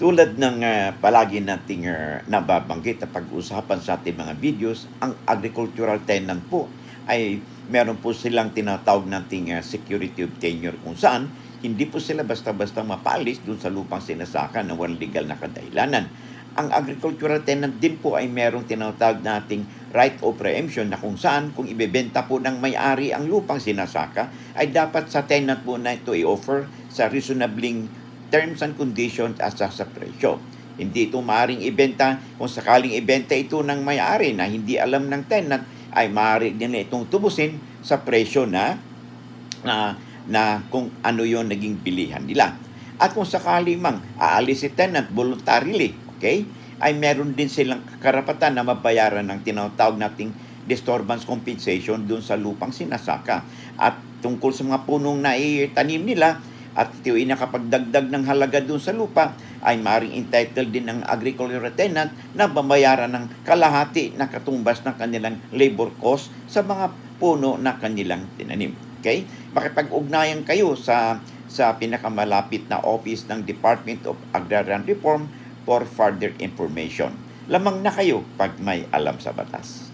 Tulad ng ah, palagi nating uh, nababanggit na pag-usapan sa ating mga videos, ang agricultural tenant po ay meron po silang tinatawag nating ah, security of tenure kung saan hindi po sila basta-basta mapalis dun sa lupang sinasaka na walang legal na kadahilanan. Ang agricultural tenant din po ay merong tinatawag nating right of preemption na kung saan kung ibebenta po ng may-ari ang lupang sinasaka ay dapat sa tenant po na ito i-offer sa reasonabling terms and conditions at sa, sa presyo. Hindi ito maaaring ibenta kung sakaling ibenta ito ng may-ari na hindi alam ng tenant ay maaari na itong tubusin sa presyo na na, na kung ano yon naging bilihan nila. At kung sakali mang aalis si tenant voluntarily, okay, ay meron din silang karapatan na mabayaran ng tinatawag nating disturbance compensation dun sa lupang sinasaka. At tungkol sa mga punong na itanim nila, at ito ay nakapagdagdag ng halaga dun sa lupa, ay maaaring entitled din ng agricultural tenant na babayaran ng kalahati na katumbas ng kanilang labor cost sa mga puno na kanilang tinanim. Okay? Makipag-ugnayan kayo sa sa pinakamalapit na office ng Department of Agrarian Reform for further information. Lamang na kayo pag may alam sa batas.